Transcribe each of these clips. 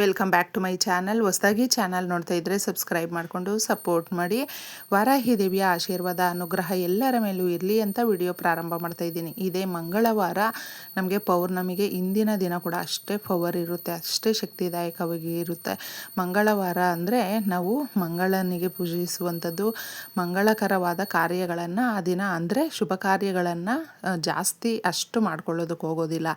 Welcome back to my channel ಹೊಸದಾಗಿ channel ನೋಡ್ತಾ ಇದ್ದರೆ ಸಬ್ಸ್ಕ್ರೈಬ್ ಮಾಡಿಕೊಂಡು ಸಪೋರ್ಟ್ ಮಾಡಿ. ವಾರಾಹಿ ದೇವಿಯ ಆಶೀರ್ವಾದ, ಅನುಗ್ರಹ ಎಲ್ಲರ ಮೇಲೂ ಇರಲಿ ಅಂತ ವಿಡಿಯೋ ಪ್ರಾರಂಭ ಮಾಡ್ತಾ ಇದ್ದೀನಿ. ಇದೇ ಮಂಗಳವಾರ ನಮಗೆ ಪೌರ್ಣಮಿಗೆ ಇಂದಿನ ದಿನ ಕೂಡ ಅಷ್ಟೇ ಪವರ್ ಇರುತ್ತೆ, ಅಷ್ಟೇ ಶಕ್ತಿದಾಯಕವಾಗಿ ಇರುತ್ತೆ. ಮಂಗಳವಾರ ಅಂದರೆ ನಾವು ಮಂಗಳನಿಗೆ ಪೂಜಿಸುವಂಥದ್ದು, ಮಂಗಳಕರವಾದ ಕಾರ್ಯಗಳನ್ನು ಆ ದಿನ ಅಂದರೆ ಶುಭ ಕಾರ್ಯಗಳನ್ನು ಜಾಸ್ತಿ ಅಷ್ಟು ಮಾಡ್ಕೊಳ್ಳೋದಕ್ಕೆ ಹೋಗೋದಿಲ್ಲ.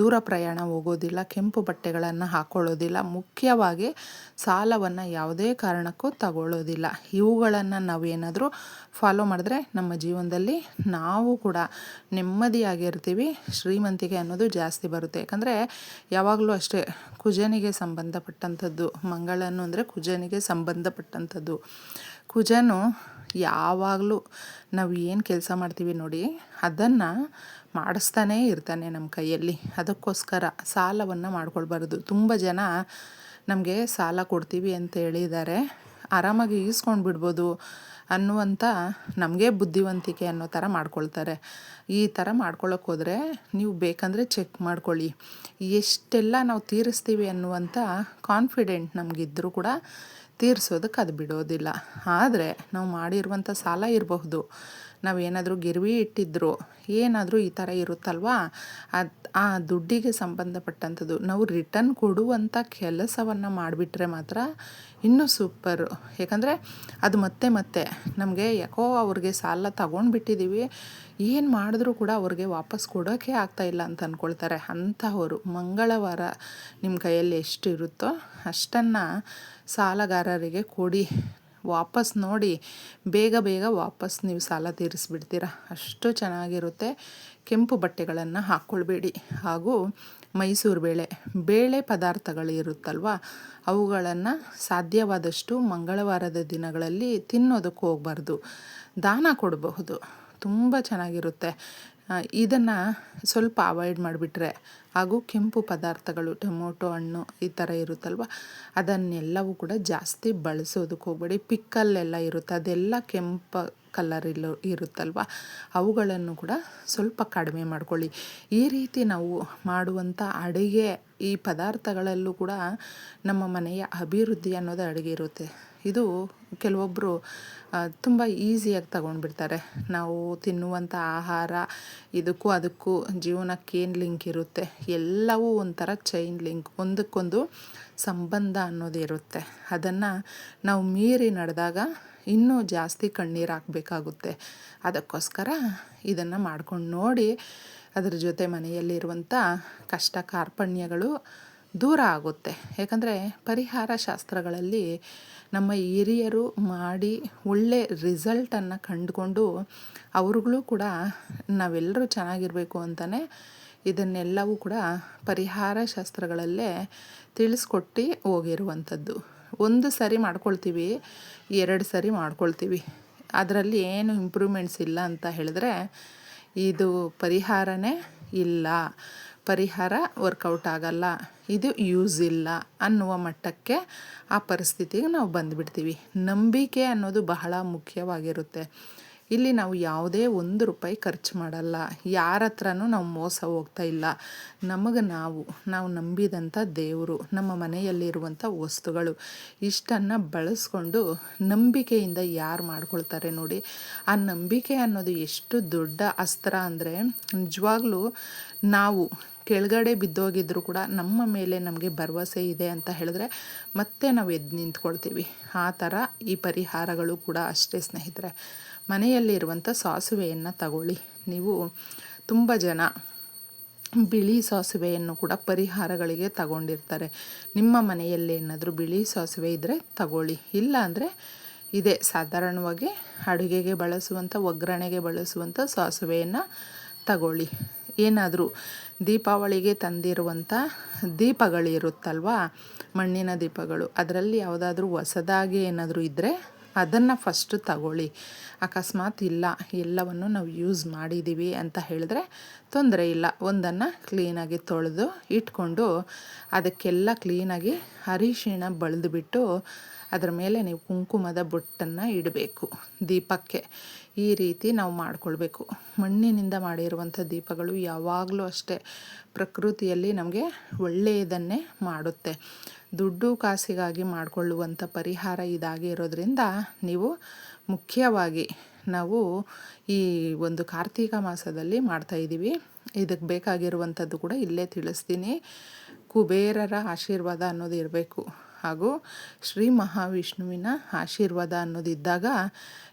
ದೂರ ಪ್ರಯಾಣ ಹೋಗೋದಿಲ್ಲ, ಕೆಂಪು ಬಟ್ಟೆಗಳನ್ನು ಹಾಕ್ಕೊಳ್ಳೋದಿಲ್ಲ ಮುಖ್ಯವಾಗಿ ಸಾಲವನ್ನು ಯಾವುದೇ ಕಾರಣಕ್ಕೂ ತಗೊಳ್ಳೋದಿಲ್ಲ. ಇವುಗಳನ್ನು ನಾವೇನಾದರೂ ಫಾಲೋ ಮಾಡಿದ್ರೆ ನಮ್ಮ ಜೀವನದಲ್ಲಿ ನಾವು ಕೂಡ ನೆಮ್ಮದಿಯಾಗಿರ್ತೀವಿ. ಶ್ರೀಮಂತಿಕೆ ಅನ್ನೋದು ಜಾಸ್ತಿ ಬರುತ್ತೆ. ಯಾಕಂದರೆ ಯಾವಾಗಲೂ ಅಷ್ಟೇ ಕುಜನಿಗೆ ಸಂಬಂಧಪಟ್ಟಂಥದ್ದು, ಮಂಗಳನು ಅಂದರೆ ಕುಜನಿಗೆ ಸಂಬಂಧಪಟ್ಟಂಥದ್ದು. ಕುಜನು ಯಾವಾಗಲೂ ನಾವು ಏನು ಕೆಲಸ ಮಾಡ್ತೀವಿ ನೋಡಿ, ಅದನ್ನು ಮಾಡಿಸ್ತಾನೇ ಇರ್ತಾನೆ ನಮ್ಮ ಕೈಯಲ್ಲಿ. ಅದಕ್ಕೋಸ್ಕರ ಸಾಲವನ್ನು ಮಾಡ್ಕೊಳ್ಬಾರ್ದು. ತುಂಬ ಜನ ನಮಗೆ ಸಾಲ ಕೊಡ್ತೀವಿ ಅಂತ ಹೇಳಿದ್ದಾರೆ. ಆರಾಮಾಗಿ ಈಸ್ಕೊಂಡು ಬಿಡ್ಬೋದು ಅನ್ನುವಂಥ ನಮಗೆ ಬುದ್ಧಿವಂತಿಕೆ ಅನ್ನೋ ಥರ ಮಾಡ್ಕೊಳ್ತಾರೆ. ಈ ಥರ ಮಾಡ್ಕೊಳ್ಳೋಕೆ ಹೋದರೆ ನೀವು ಬೇಕಂದರೆ ಚೆಕ್ ಮಾಡ್ಕೊಳ್ಳಿ. ಎಷ್ಟೆಲ್ಲ ನಾವು ತೀರಿಸ್ತೀವಿ ಅನ್ನುವಂಥ ಕಾನ್ಫಿಡೆಂಟ್ ನಮಗಿದ್ದರೂ ಕೂಡ ತೀರಿಸೋದಕ್ಕೆ ಅದು ಬಿಡೋದಿಲ್ಲ. ಆದರೆ ನಾವು ಮಾಡಿರುವಂಥ ಸಾಲ ಇರಬಹುದು. ನಾವೇನಾದರೂ ಗಿರ್ವಿ ಇಟ್ಟಿದ್ರು, ಏನಾದರೂ ಈ ಥರ ಇರುತ್ತಲ್ವಾ? ಅದು ಆ ದುಡ್ಡಿಗೆ ಸಂಬಂಧಪಟ್ಟಂಥದ್ದು. ನಾವು ರಿಟರ್ನ್ ಕೊಡುವಂಥ ಕೆಲಸವನ್ನು ಮಾಡಿಬಿಟ್ರೆ ಮಾತ್ರ ಇನ್ನೂ ಸೂಪರು ಯಾಕಂದರೆ ಅದು ಮತ್ತೆ ಮತ್ತೆ ನಮಗೆ ಯಾಕೋ ಅವ್ರಿಗೆ ಸಾಲ ತಗೊಂಡ್ಬಿಟ್ಟಿದ್ದೀವಿ ಏನು ಮಾಡಿದ್ರೂ ಕೂಡ ಅವ್ರಿಗೆ ವಾಪಸ್ ಕೊಡೋಕ್ಕೆ ಆಗ್ತಾಯಿಲ್ಲ ಅಂತ ಅಂದ್ಕೊಳ್ತಾರೆ ಅಂಥವರು ಮಂಗಳವಾರ ನಿಮ್ಮ ಕೈಯಲ್ಲಿ ಎಷ್ಟು ಇರುತ್ತೋ ಅಷ್ಟನ್ನು ಸಾಲಗಾರರಿಗೆ ಕೊಡಿ ವಾಪಸ್ ನೋಡಿ, ಬೇಗ ಬೇಗ ವಾಪಸ್ ನೀವು ಸಾಲ ತೀರಿಸ್ಬಿಡ್ತೀರ. ಅಷ್ಟು ಚೆನ್ನಾಗಿರುತ್ತೆ. ಕೆಂಪು ಬಟ್ಟೆಗಳನ್ನು ಹಾಕ್ಕೊಳ್ಬೇಡಿ ಹಾಗೂ ಮೈಸೂರು ಬೇಳೆ. ಬೇಳೆ ಪದಾರ್ಥಗಳು ಇರುತ್ತಲ್ವ? ಅವುಗಳನ್ನು ಸಾಧ್ಯವಾದಷ್ಟು ಮಂಗಳವಾರದ ದಿನಗಳಲ್ಲಿ ತಿನ್ನೋದಕ್ಕೆ ಹೋಗಬಾರ್ದು. ದಾನ ಕೊಡಬಹುದು. ತುಂಬ ಚೆನ್ನಾಗಿರುತ್ತೆ. ಇದನ್ನು ಸ್ವಲ್ಪ ಅವಾಯ್ಡ್ ಮಾಡಿಬಿಟ್ರೆ ಹಾಗೂ ಕೆಂಪು ಪದಾರ್ಥಗಳು, ಟೊಮೊಟೊ, ಹಣ್ಣು ಈ ಥರ ಇರುತ್ತಲ್ವ? ಅದನ್ನೆಲ್ಲವೂ ಕೂಡ ಜಾಸ್ತಿ ಬಳಸೋದಕ್ಕೆ ಹೋಗಬೇಡಿ. ಪಿಕ್ಕಲ್ಲೆಲ್ಲ ಇರುತ್ತೆ. ಅದೆಲ್ಲ ಕೆಂಪು ಕಲರ್ ಇಲ್ಲ, ಇರುತ್ತಲ್ವ? ಅವುಗಳನ್ನು ಕೂಡ ಸ್ವಲ್ಪ ಕಡಿಮೆ ಮಾಡ್ಕೊಳ್ಳಿ. ಈ ರೀತಿ ನಾವು ಮಾಡುವಂಥ ಅಡುಗೆ ಈ ಪದಾರ್ಥಗಳಲ್ಲೂ ಕೂಡ ನಮ್ಮ ಮನೆಯ ಅಭಿವೃದ್ಧಿ ಅನ್ನೋದು ಅಡುಗೆ ಇರುತ್ತೆ. ಇದು ಕೆಲವೊಬ್ಬರು ತುಂಬ ಈಸಿಯಾಗಿ ತಗೊಂಡ್ಬಿಡ್ತಾರೆ. ನಾವು ತಿನ್ನುವಂಥ ಆಹಾರ, ಇದಕ್ಕೂ ಅದಕ್ಕೂ ಜೀವನಕ್ಕೆ ಏನು ಲಿಂಕ್ ಇರುತ್ತೆ? ಎಲ್ಲವೂ ಒಂಥರ ಚೈನ್ ಲಿಂಕ್ ಒಂದಕ್ಕೊಂದು ಸಂಬಂಧ ಅನ್ನೋದು ಇರುತ್ತೆ. ಅದನ್ನು ನಾವು ಮೀರಿ ನಡೆದಾಗ ಇನ್ನೂ ಜಾಸ್ತಿ ಕಣ್ಣೀರು ಹಾಕಬೇಕಾಗುತ್ತೆ. ಅದಕ್ಕೋಸ್ಕರ ಇದನ್ನು ಮಾಡ್ಕೊಂಡು ನೋಡಿ, ಅದರ ಜೊತೆ ಮನೆಯಲ್ಲಿರುವಂಥ ಕಷ್ಟ ಕಾರ್ಪಣ್ಯಗಳು ದೂರ ಆಗುತ್ತೆ. ಯಾಕಂದರೆ ಪರಿಹಾರ ಶಾಸ್ತ್ರಗಳಲ್ಲಿ ನಮ್ಮ ಹಿರಿಯರು ಮಾಡಿ ಒಳ್ಳೆ ರಿಸಲ್ಟನ್ನು ಕಂಡುಕೊಂಡು ಅವ್ರುಗಳು ಕೂಡ ನಾವೆಲ್ಲರೂ ಚೆನ್ನಾಗಿರಬೇಕು ಅಂತಲೇ ಇದನ್ನೆಲ್ಲವೂ ಕೂಡ ಪರಿಹಾರ ಶಾಸ್ತ್ರಗಳಲ್ಲೇ ತಿಳಿಸ್ಕೊಟ್ಟು ಹೋಗಿರುವಂಥದ್ದು. ಒಂದು ಸರಿ ಮಾಡ್ಕೊಳ್ತೀವಿ, ಎರಡು ಸರಿ ಮಾಡ್ಕೊಳ್ತೀವಿ. ಅದರಲ್ಲಿ ಏನು ಇಂಪ್ರೂವ್ಮೆಂಟ್ಸ್ ಇಲ್ಲ ಅಂತ ಹೇಳಿದ್ರೆ ಇದು ಪರಿಹಾರನೇ ಇಲ್ಲ. ಪರಿಹಾರ ವರ್ಕೌಟ್ ಆಗಲ್ಲ. ಇದು ಯೂಸ್ ಇಲ್ಲ ಅನ್ನುವ ಮಟ್ಟಕ್ಕೆ ಆ ಪರಿಸ್ಥಿತಿಗೆ ನಾವು ಬಂದುಬಿಡ್ತೀವಿ. ನಂಬಿಕೆ ಅನ್ನೋದು ಬಹಳ ಮುಖ್ಯವಾಗಿರುತ್ತೆ. ಇಲ್ಲಿ ನಾವು ಯಾವುದೇ ಒಂದು ರೂಪಾಯಿ ಖರ್ಚು ಮಾಡಲ್ಲ. ಯಾರ ಹತ್ರನೂ ನಾವು ಮೋಸ ಹೋಗ್ತಾ ಇಲ್ಲ. ನಮಗೆ ನಾವು ನಾವು ನಂಬಿದಂಥ ದೇವರು, ನಮ್ಮ ಮನೆಯಲ್ಲಿರುವಂಥ ವಸ್ತುಗಳು, ಇಷ್ಟನ್ನು ಬಳಸ್ಕೊಂಡು ನಂಬಿಕೆಯಿಂದ ಯಾರು ಮಾಡ್ಕೊಳ್ತಾರೆ ನೋಡಿ. ಆ ನಂಬಿಕೆ ಅನ್ನೋದು ಎಷ್ಟು ದೊಡ್ಡ ಅಸ್ತ್ರ ಅಂದರೆ ನಿಜವಾಗ್ಲೂ ನಾವು ಕೆಳಗಡೆ ಬಿದ್ದೋಗಿದ್ರು ಕೂಡ ನಮ್ಮ ಮೇಲೆ ನಮಗೆ ಭರವಸೆ ಇದೆ ಅಂತ ಹೇಳಿದ್ರೆ ಮತ್ತೆ ನಾವು ಎದ್ದು ನಿಂತ್ಕೊಳ್ತೀವಿ. ಆ ಥರ ಈ ಪರಿಹಾರಗಳು ಕೂಡ ಅಷ್ಟೇ ಸ್ನೇಹಿತರೆ. ಮನೆಯಲ್ಲಿರುವಂಥ ಸಾಸುವೆಯನ್ನು ತಗೊಳ್ಳಿ. ನೀವು ತುಂಬ ಜನ ಬಿಳಿ ಸಾಸುವೆಯನ್ನು ಕೂಡ ಪರಿಹಾರಗಳಿಗೆ ತಗೊಂಡಿರ್ತಾರೆ. ನಿಮ್ಮ ಮನೆಯಲ್ಲಿ ಏನಾದರೂ ಬಿಳಿ ಸಾಸುವೆ ಇದ್ದರೆ ತಗೊಳ್ಳಿ. ಇಲ್ಲ ಅಂದರೆ ಇದೆ ಸಾಧಾರಣವಾಗಿ ಅಡುಗೆಗೆ ಬಳಸುವಂಥ, ಒಗ್ಗರಣೆಗೆ ಬಳಸುವಂಥ ಸಾಸುವೆಯನ್ನು ತಗೊಳ್ಳಿ. ಏನಾದರೂ ದೀಪಾವಳಿಗೆ ತಂದಿರುವಂಥ ದೀಪಗಳಿರುತ್ತಲ್ವ? ಮಣ್ಣಿನ ದೀಪಗಳು. ಅದರಲ್ಲಿ ಯಾವುದಾದ್ರೂ ಹೊಸದಾಗಿ ಏನಾದರೂ ಇದ್ದರೆ ಅದನ್ನು ಫಸ್ಟು ತಗೊಳ್ಳಿ. ಅಕಸ್ಮಾತ್ ಇಲ್ಲ, ಎಲ್ಲವನ್ನು ನಾವು ಯೂಸ್ ಮಾಡಿದ್ದೀವಿ ಅಂತ ಹೇಳಿದ್ರೆ ತೊಂದರೆ ಇಲ್ಲ. ಒಂದನ್ನು ಕ್ಲೀನಾಗಿ ತೊಳೆದು ಇಟ್ಕೊಂಡು ಅದಕ್ಕೆಲ್ಲ ಕ್ಲೀನಾಗಿ ಅರಿಶಿಣ ಬಳಿದುಬಿಟ್ಟು ಅದರ ಮೇಲೆ ನೀವು ಕುಂಕುಮದ ಬೊಟ್ಟನ್ನು ಇಡಬೇಕು, ದೀಪಕ್ಕೆ. ಈ ರೀತಿ ನಾವು ಮಾಡಿಕೊಳ್ಬೇಕು. ಮಣ್ಣಿನಿಂದ ಮಾಡಿರುವಂಥ ದೀಪಗಳು ಯಾವಾಗಲೂ ಅಷ್ಟೇ ಪ್ರಕೃತಿಯಲ್ಲಿ ನಮಗೆ ಒಳ್ಳೆಯದನ್ನೇ ಮಾಡುತ್ತೆ. ದುಡ್ಡು ಕಾಸಿಗಾಗಿ ಮಾಡಿಕೊಳ್ಳುವಂಥ ಪರಿಹಾರ ಇದಾಗಿ ಇರೋದ್ರಿಂದ ನೀವು ಮುಖ್ಯವಾಗಿ ನಾವು ಈ ಒಂದು ಕಾರ್ತೀಕ ಮಾಸದಲ್ಲಿ ಮಾಡ್ತಾಯಿದ್ದೀವಿ ಇದಕ್ಕೆ ಬೇಕಾಗಿರುವಂಥದ್ದು ಕೂಡ ಇಲ್ಲೇ ತಿಳಿಸ್ತೀನಿ. ಕುಬೇರರ ಆಶೀರ್ವಾದ ಅನ್ನೋದು ಇರಬೇಕು. ಹಾಗೂ ಶ್ರೀ ಮಹಾವಿಷ್ಣುವಿನ ಆಶೀರ್ವಾದ ಅನ್ನೋದಿದ್ದಾಗ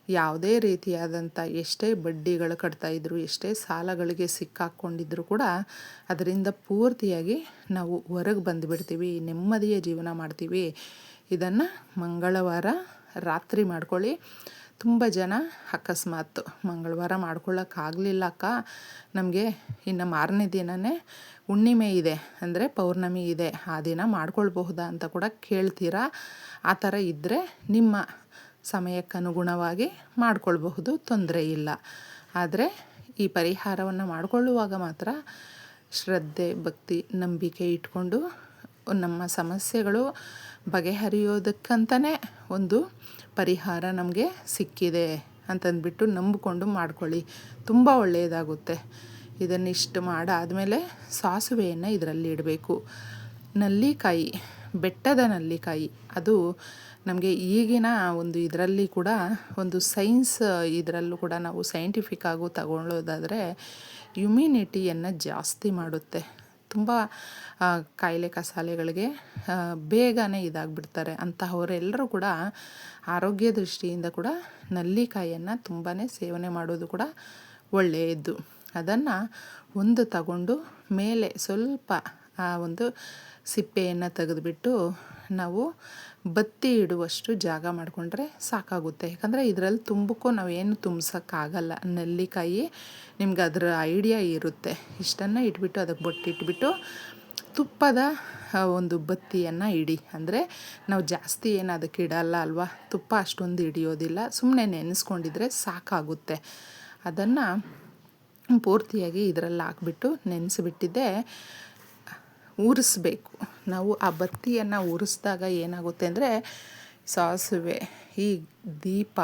ಯಾವುದೇ ರೀತಿಯಾದಂಥ ಎಷ್ಟೇ ಬಡ್ಡಿಗಳು ಕಟ್ತಾಯಿದ್ರು ಎಷ್ಟೇ ಸಾಲಗಳಿಗೆ ಸಿಕ್ಕಾಕ್ಕೊಂಡಿದ್ರು ಕೂಡ ಅದರಿಂದ ಪೂರ್ತಿಯಾಗಿ ನಾವು ಹೊರಗೆ ಬಂದುಬಿಡ್ತೀವಿ, ನೆಮ್ಮದಿಯ ಜೀವನ ಮಾಡ್ತೀವಿ. ಇದನ್ನು ಮಂಗಳವಾರ ರಾತ್ರಿ ಮಾಡ್ಕೊಳ್ಳಿ. ತುಂಬ ಜನ ಅಕಸ್ಮಾತ್ ಮಂಗಳವಾರ ಮಾಡ್ಕೊಳ್ಳೋಕ್ಕಾಗಲಿಲ್ಲ ಅಕ್ಕ. ನಮಗೆ ಇನ್ನು ಮಾರನೇ ದಿನವೇ ಹುಣ್ಣಿಮೆ ಇದೆ. ಅಂದರೆ ಪೌರ್ಣಮಿ ಇದೆ. ಆ ದಿನ ಮಾಡ್ಕೊಳ್ಬಹುದಾ ಅಂತ ಕೂಡ ಕೇಳ್ತೀರಾ? ಆ ಥರ ಇದ್ದರೆ ನಿಮ್ಮ ಸಮಯಕ್ಕೆ ಅನುಗುಣವಾಗಿ ಮಾಡ್ಕೊಳ್ಬಹುದು. ತೊಂದರೆ ಇಲ್ಲ. ಆದರೆ ಈ ಪರಿಹಾರವನ್ನು ಮಾಡಿಕೊಳ್ಳುವಾಗ ಮಾತ್ರ ಶ್ರದ್ಧೆ, ಭಕ್ತಿ, ನಂಬಿಕೆ ಇಟ್ಕೊಂಡು ನಮ್ಮ ಸಮಸ್ಯೆಗಳು ಬಗೆಹರಿಯೋದಕ್ಕಂತಲೇ ಒಂದು ಪರಿಹಾರ ನಮಗೆ ಸಿಕ್ಕಿದೆ ಅಂತಂದ್ಬಿಟ್ಟು ನಂಬಿಕೊಂಡು ಮಾಡ್ಕೊಳ್ಳಿ. ತುಂಬ ಒಳ್ಳೆಯದಾಗುತ್ತೆ. ಇದನ್ನಿಷ್ಟು ಮಾಡಾದಮೇಲೆ ಸಾಸುವೆಯನ್ನು ಇದರಲ್ಲಿ ಇಡಬೇಕು. ನಲ್ಲಿಕಾಯಿ, ಬೆಟ್ಟದ ನಲ್ಲಿಕಾಯಿ, ಅದು ನಮಗೆ ಈಗಿನ ಒಂದು ಇದರಲ್ಲಿ ಕೂಡ ಒಂದು ಸೈನ್ಸ್ ಇದರಲ್ಲೂ ಕೂಡ ನಾವು ಸೈಂಟಿಫಿಕ್ ಆಗು ತಗೊಳ್ಳೋದಾದರೆ ಇಮ್ಯುನಿಟಿಯನ್ನು ಜಾಸ್ತಿ ಮಾಡುತ್ತೆ. ತುಂಬ ಕಾಯಿಲೆ ಕಸಾಲೆಗಳಿಗೆ ಬೇಗನೆ ಇದಾಗ್ಬಿಡ್ತಾರೆ. ಅಂತಹವರೆಲ್ಲರೂ ಕೂಡ ಆರೋಗ್ಯ ದೃಷ್ಟಿಯಿಂದ ಕೂಡ ನಲ್ಲಿಕಾಯಿಯನ್ನು ತುಂಬಾ ಸೇವನೆ ಮಾಡೋದು ಕೂಡ ಒಳ್ಳೆಯದು ಅದನ್ನು ಒಂದು ತಗೊಂಡು ಮೇಲೆ ಸ್ವಲ್ಪ, ಆ, ಒಂದು ಸಿಪ್ಪೆಯನ್ನು ತೆಗೆದುಬಿಟ್ಟು ನಾವು ಬತ್ತಿ ಇಡುವಷ್ಟು ಜಾಗ ಮಾಡಿಕೊಂಡ್ರೆ ಸಾಕಾಗುತ್ತೆ. ಯಾಕಂದರೆ ಇದರಲ್ಲಿ ತುಂಬಕ್ಕೂ ನಾವೇನು ತುಂಬಿಸೋಕ್ಕಾಗಲ್ಲ. ನೆಲ್ಲಿಕಾಯಿ ನಿಮ್ಗೆ ಅದರ ಐಡಿಯಾ ಇರುತ್ತೆ. ಇಷ್ಟನ್ನು ಇಟ್ಬಿಟ್ಟು ಅದಕ್ಕೆ ಬೊಟ್ಟಿಟ್ಬಿಟ್ಟು ತುಪ್ಪದ ಒಂದು ಬತ್ತಿಯನ್ನು ಇಡಿ. ಅಂದರೆ ನಾವು ಜಾಸ್ತಿ ಏನು ಅದಕ್ಕೆ ಇಡಲ್ಲ ಅಲ್ವಾ? ತುಪ್ಪ ಅಷ್ಟೊಂದು ಹಿಡಿಯೋದಿಲ್ಲ. ಸುಮ್ಮನೆ ನೆನೆಸ್ಕೊಂಡಿದ್ರೆ ಸಾಕಾಗುತ್ತೆ. ಅದನ್ನು ಪೂರ್ತಿಯಾಗಿ ಇದರಲ್ಲಿ ಹಾಕ್ಬಿಟ್ಟು ನೆನೆಸಿಬಿಟ್ಟಿದ್ದೆ. ಉರಿಸ್ಬೇಕು ನಾವು ಆ ಬತ್ತಿಯನ್ನು ಉರಿಸಿದಾಗ ಏನಾಗುತ್ತೆ ಅಂದರೆ ಸಾಸಿವೆ, ಈ ದೀಪ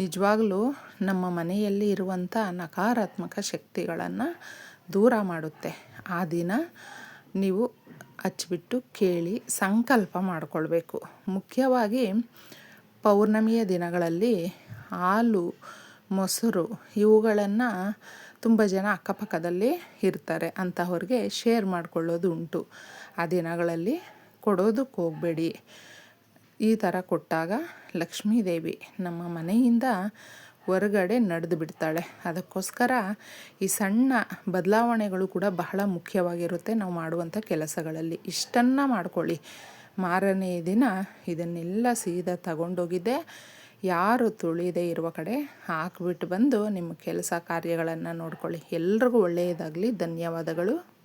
ನಿಜವಾಗ್ಲೂ ನಮ್ಮ ಮನೆಯಲ್ಲಿ ಇರುವಂಥ ನಕಾರಾತ್ಮಕ ಶಕ್ತಿಗಳನ್ನು ದೂರ ಮಾಡುತ್ತೆ. ಆ ದಿನ ನೀವು ಹಚ್ಚಿಬಿಟ್ಟು ಕೇಳಿ ಸಂಕಲ್ಪ ಮಾಡಿಕೊಳ್ಬೇಕು. ಮುಖ್ಯವಾಗಿ ಪೌರ್ಣಮಿಯ ದಿನಗಳಲ್ಲಿ ಹಾಲು, ಮೊಸರು ಇವುಗಳನ್ನು ತುಂಬ ಜನ ಅಕ್ಕಪಕ್ಕದಲ್ಲಿ ಇರ್ತಾರೆ ಅಂತಹವ್ರಿಗೆ ಶೇರ್ ಮಾಡಿಕೊಳ್ಳೋದು ಉಂಟು. ಆ ದಿನಗಳಲ್ಲಿ ಕೊಡೋದಕ್ಕೆ ಹೋಗಬೇಡಿ. ಈ ಥರ ಕೊಟ್ಟಾಗ ಲಕ್ಷ್ಮೀದೇವಿ ನಮ್ಮ ಮನೆಯಿಂದ ಹೊರಗಡೆ ನಡೆದು ಬಿಡ್ತಾಳೆ. ಅದಕ್ಕೋಸ್ಕರ ಈ ಸಣ್ಣ ಬದಲಾವಣೆಗಳು ಕೂಡ ಬಹಳ ಮುಖ್ಯವಾಗಿರುತ್ತೆ ನಾವು ಮಾಡುವಂಥ ಕೆಲಸಗಳಲ್ಲಿ. ಇಷ್ಟನ್ನು ಮಾಡ್ಕೊಳ್ಳಿ. ಮಾರನೇ ದಿನ ಇದನ್ನೆಲ್ಲ ಸೀದಾ ತಗೊಂಡೋಗಿದ್ದೆ. ಯಾರು ತುಳಿದೇ ಇರುವ ಕಡೆ ಹಾಕ್ಬಿಟ್ಟು ಬಂದು ನಿಮ್ಮ ಕೆಲಸ ಕಾರ್ಯಗಳನ್ನು ನೋಡ್ಕೊಳ್ಳಿ. ಎಲ್ರಿಗೂ ಒಳ್ಳೆಯದಾಗಲಿ. ಧನ್ಯವಾದಗಳು.